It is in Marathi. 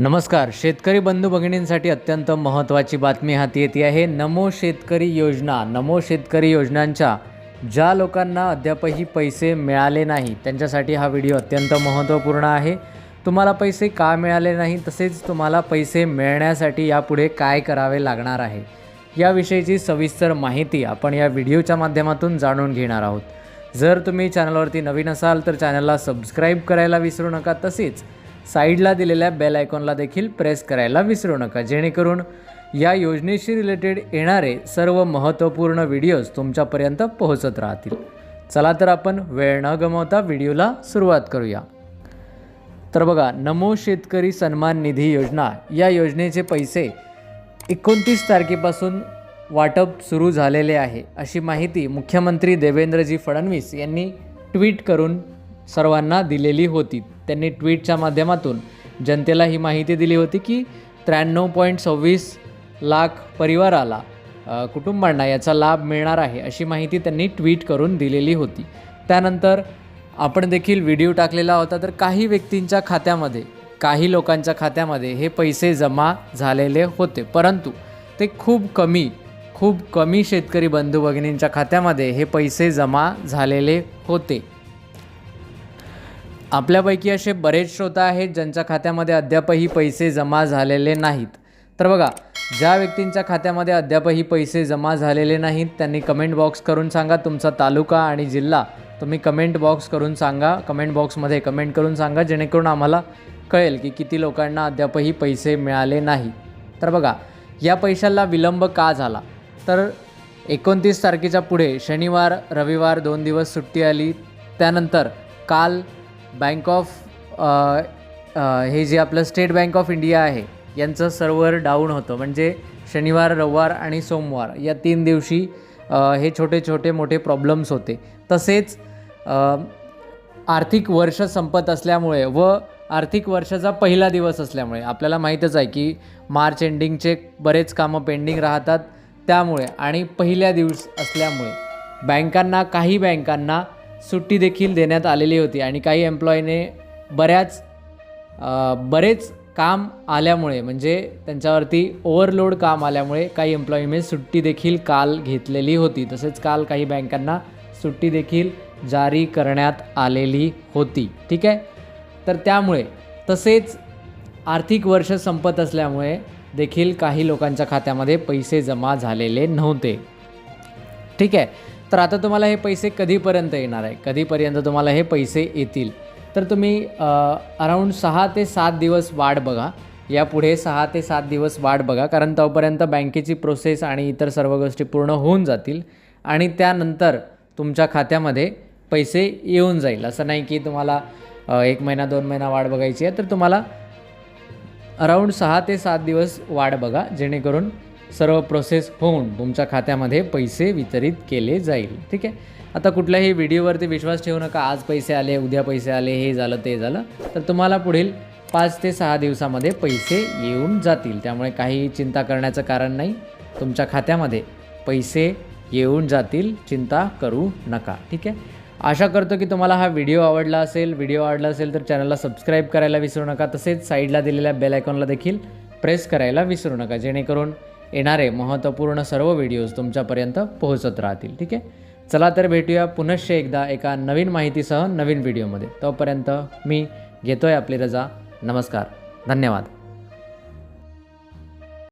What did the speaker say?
नमस्कार शेतकरी बंधू भगिनींसाठी अत्यंत महत्त्वाची बातमी हाती येते आहे नमो शेतकरी योजना. नमो शेतकरी योजनांच्या ज्या लोकांना अद्यापही पैसे मिळाले नाही त्यांच्यासाठी हा व्हिडिओ अत्यंत महत्त्वपूर्ण आहे. तुम्हाला पैसे का मिळाले नाही तसेच तुम्हाला पैसे मिळण्यासाठी यापुढे काय करावे लागणार आहे याविषयीची सविस्तर माहिती आपण या व्हिडिओच्या माध्यमातून जाणून घेणार आहोत. जर तुम्ही चॅनलवरती नवीन असाल तर चॅनलला सबस्क्राईब करायला विसरू नका तसेच साईडला दिलेल्या बेल आयकॉनला देखील प्रेस करायला विसरू नका. जेणेकरून या योजनेशी रिलेटेड येणारे सर्व महत्त्वपूर्ण व्हिडिओज तुमच्यापर्यंत पोहोचत राहतील. चला तर आपण वेळ न गमावता व्हिडिओला सुरुवात करूया. तर बघा नमो शेतकरी सन्मान निधी योजना. या योजनेचे पैसे एकोणतीस तारखेपासून वाटप सुरू झालेले आहे. अशी माहिती मुख्यमंत्री देवेंद्रजी फडणवीस यांनी ट्विट करून सर्वांना दिलेली होती. त्यांनी ट्विटच्या माध्यमातून जनतेला ही माहिती दिली होती की त्र्याण्णव पॉईंट सव्वीस लाख परिवाराला कुटुंबांना याचा लाभ मिळणार आहे अशी माहिती त्यांनी ट्विट करून दिलेली होती. त्यानंतर आपण देखील व्हिडिओ टाकलेला होता तर काही व्यक्तींच्या खात्यामध्ये काही लोकांच्या खात्यामध्ये हे पैसे जमा झालेले होते. परंतु ते खूप कमी खूप कमी शेतकरी बंधू भगिनींच्या खात्यामध्ये हे पैसे जमा झालेले होते. आपल्यापैकी असे बरेच श्रोता आहेत ज्यांच्या खात्यामध्ये अद्यापही पैसे जमा झालेले नाहीत. तर बघा ज्या व्यक्तींच्या खात्यामध्ये अद्यापही पैसे जमा झालेले नाहीत त्यांनी कमेंट बॉक्स करून सांगा. तुमचा तालुका आणि जिल्हा तुम्ही कमेंट बॉक्स करून सांगा. कमेंट बॉक्समध्ये कमेंट करून सांगा जेणेकरून आम्हाला कळेल की किती लोकांना अद्यापही पैसे मिळाले नाही. तर बघा या पैशाला विलंब का झाला? तर एकोणतीस तारखेच्या पुढे शनिवार रविवार दोन दिवस सुट्टी आली. त्यानंतर काल बँक ऑफ हे जे आपलं स्टेट बँक ऑफ इंडिया आहे यांचं सर्व्हर डाऊन होतं. म्हणजे शनिवार रविवार आणि सोमवार या तीन दिवशी हे छोटे छोटे मोठे प्रॉब्लेम्स होते. तसेच आर्थिक वर्ष संपत असल्यामुळे व आर्थिक वर्षाचा पहिला दिवस असल्यामुळे आपल्याला माहीतच आहे की मार्च एंडिंगचे बरेच कामं पेंडिंग राहतात त्यामुळे आणि पहिल्या दिवस असल्यामुळे बँकांना काही बँकांना सुट्टी देखील देण्यात आलेली होती आणि काही एम्प्लॉईने बऱ्याच बरेच काम आल्यामुळे म्हणजे त्यांच्यावरती ओव्हरलोड काम आल्यामुळे काही एम्प्लॉईने सुट्टी देखील काल घेतलेली होती. तसेच काल काही बँकांना सुट्टी देखील जारी करण्यात आलेली होती. ठीक आहे? तर त्यामुळे तसेच आर्थिक वर्ष संपत असल्यामुळे देखील काही लोकांच्या खात्यामध्ये पैसे जमा झालेले नव्हते. ठीक आहे? तर आता तुम्हाला हे पैसे कधीपर्यंत येणार आहे? कधीपर्यंत तुम्हाला हे पैसे येतील? तर तुम्ही अराऊंड सहा ते सात दिवस वाट बघा. यापुढे सहा ते सात दिवस वाट बघा कारण तोपर्यंत बँकेची प्रोसेस आणि इतर सर्व गोष्टी पूर्ण होऊन जातील आणि त्यानंतर तुमच्या खात्यामध्ये पैसे येऊन जाईल. असं नाही की तुम्हाला एक महिना दोन महिना वाट बघायची आहे तर तुम्हाला अराऊंड सहा ते सात दिवस वाट बघा जेणेकरून सर्व प्रोसेस होऊन तुमच्या खात्यामध्ये पैसे वितरित केले जाईल. ठीक आहे? आता कुठल्याही व्हिडिओवरती विश्वास ठेवू नका आज पैसे आले उद्या पैसे आले हे झालं ते झालं तर तुम्हाला पुढील पाच ते सहा दिवसामध्ये पैसे येऊन जातील. त्यामुळे काही चिंता करण्याचं कारण नाही. तुमच्या खात्यामध्ये पैसे येऊन जातील चिंता करू नका. ठीक आहे? आशा करतो की तुम्हाला हा व्हिडिओ आवडला असेल. व्हिडिओ आवडला असेल तर चॅनलला सबस्क्राईब करायला विसरू नका. तसेच साईडला दिलेल्या बेल आयकॉनला देखील प्रेस करायला विसरू नका जेणेकरून येणारे महत्त्वपूर्ण सर्व व्हिडिओज तुमच्यापर्यंत पोहोचत राहतील ठीक आहे? चला तर भेटूया पुनश्च एकदा एका नवीन माहितीसह नवीन व्हिडिओमध्ये तोपर्यंत मी घेतो आहे आपली रजा. नमस्कार. धन्यवाद.